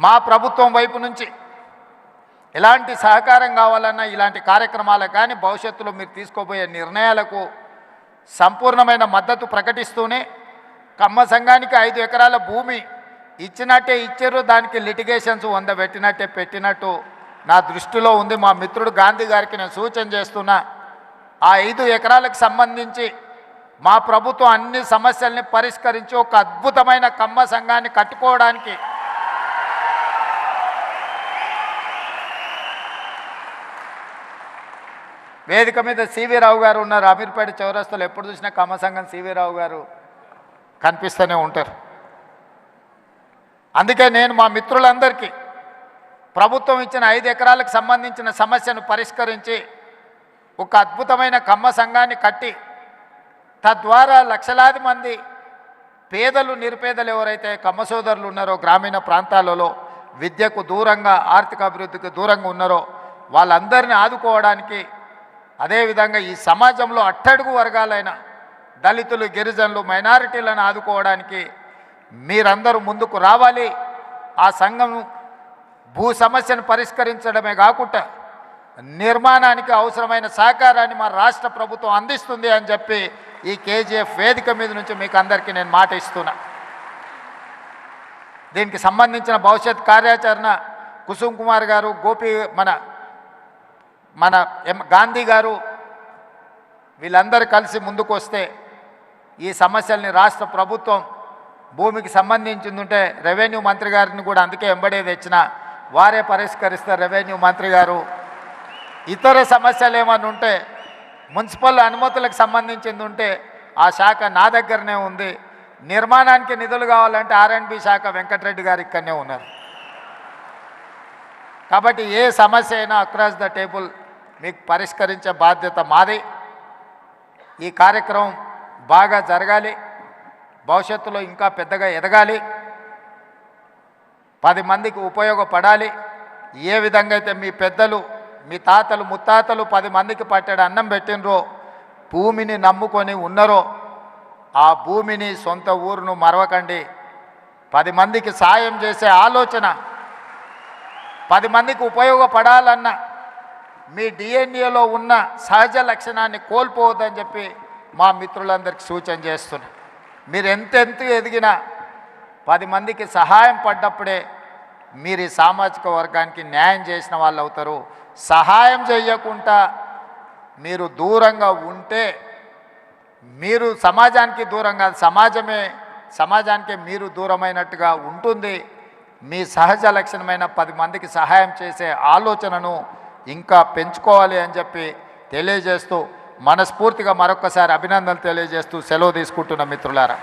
మా ప్రభుత్వం వైపు నుంచి ఎలాంటి సహకారం కావాలన్నా ఇలాంటి కార్యక్రమాలకు కానీ భవిష్యత్తులో మీరు తీసుకోబోయే నిర్ణయాలకు సంపూర్ణమైన మద్దతు ప్రకటిస్తూనే కమ్మ సంఘానికి ఐదు ఎకరాల భూమి ఇచ్చినట్టే ఇచ్చారు దానికి లిటిగేషన్స్ వంద పెట్టినట్టే పెట్టినట్టు నా దృష్టిలో ఉంది. మా మిత్రుడు గాంధీ గారికి నేను సూచన చేస్తున్నా ఆ ఐదు ఎకరాలకు సంబంధించి మా ప్రభుత్వం అన్ని సమస్యల్ని పరిష్కరించి ఒక అద్భుతమైన కమ్మ సంఘాన్ని కట్టుకోవడానికి వేదిక మీద సివి రావు గారు ఉన్నారు. అమీర్పేట చౌరస్తలో ఎప్పుడు చూసినా కమ్మ సంఘం సివి రావు గారు కనిపిస్తూనే ఉంటారు. అందుకే నేను మా మిత్రులందరికీ ప్రభుత్వం ఇచ్చిన ఐదు ఎకరాలకు సంబంధించిన సమస్యను పరిష్కరించి ఒక అద్భుతమైన కమ్మ సంఘాన్ని కట్టి తద్వారా లక్షలాది మంది పేదలు నిరుపేదలు ఎవరైతే కమ్మ సోదరులు ఉన్నారో గ్రామీణ ప్రాంతాలలో విద్యకు దూరంగా ఆర్థిక అభివృద్ధికి దూరంగా ఉన్నారో వాళ్ళందరినీ ఆదుకోవడానికి అదేవిధంగా ఈ సమాజంలో అట్టడుగు వర్గాలైన దళితులు గిరిజనులు మైనారిటీలను ఆదుకోవడానికి మీరందరూ ముందుకు రావాలి. ఆ సంఘం భూ సమస్యను పరిష్కరించడమే కాకుండా నిర్మాణానికి అవసరమైన సహకారాన్ని మా రాష్ట్ర ప్రభుత్వం అందిస్తుంది అని చెప్పి ఈ కేజీఎఫ్ వేదిక మీద నుంచి మీకు అందరికీ నేను మాట ఇస్తున్నా. దీనికి సంబంధించిన భవిష్యత్ కార్యాచరణ కుసుమ్ కుమార్ గారు గోపి మన మన ఎం గాంధీ గారు వీళ్ళందరూ కలిసి ముందుకు వస్తే ఈ సమస్యల్ని రాష్ట్ర ప్రభుత్వం భూమికి సంబంధించింది ఉంటే రెవెన్యూ మంత్రి గారిని కూడా అందుకే ఎంబడే తెచ్చిన వారే పరిష్కరిస్తారు రెవెన్యూ మంత్రి గారు. ఇతర సమస్యలు ఏమైనా ఉంటే మున్సిపల్ అనుమతులకు సంబంధించింది ఉంటే ఆ శాఖ నా దగ్గరనే ఉంది. నిర్మాణానికి నిధులు కావాలంటే ఆర్ఎండ్బి శాఖ వెంకటరెడ్డి గారు ఇక్కడనే ఉన్నారు. కాబట్టి ఏ సమస్య అయినా అక్రాస్ ద టేబుల్ మీకు పరిష్కరించే బాధ్యత మాది. ఈ కార్యక్రమం బాగా జరగాలి. భవిష్యత్తులో ఇంకా పెద్దగా ఎదగాలి. పది మందికి ఉపయోగపడాలి. ఏ విధంగా అయితే మీ పెద్దలు మీ తాతలు ముత్తాతలు పది మందికి పట్టాడు అన్నం పెట్టినరో భూమిని నమ్ముకొని ఉన్నారో ఆ భూమిని సొంత ఊరును మరవకండి. పది మందికి సాయం చేసే ఆలోచన పది మందికి ఉపయోగపడాలన్న మీ డిఎన్ఏలో ఉన్న సహజ లక్షణాన్ని కోల్పోవద్దని చెప్పి మా మిత్రులందరికీ సూచన చేస్తున్నా. మీరు ఎంతెంత ఎదిగినా పది మందికి సహాయం పడ్డప్పుడే మీరు ఈ సామాజిక వర్గానికి న్యాయం చేసిన వాళ్ళు అవుతారు. సహాయం చేయకుండా మీరు దూరంగా ఉంటే మీరు సమాజానికి దూరంగా సమాజమే సమాజానికి మీరు దూరమైనట్టుగా ఉంటుంది. మీ సహజ లక్షణమైన పది మందికి సహాయం చేసే ఆలోచనను ఇంకా పెంచుకోవాలి అని చెప్పి తెలియజేస్తూ మనస్ఫూర్తిగా మరొకసారి అభినందనలు తెలియజేస్తూ సెలవు తీసుకుంటున్న మిత్రులారా.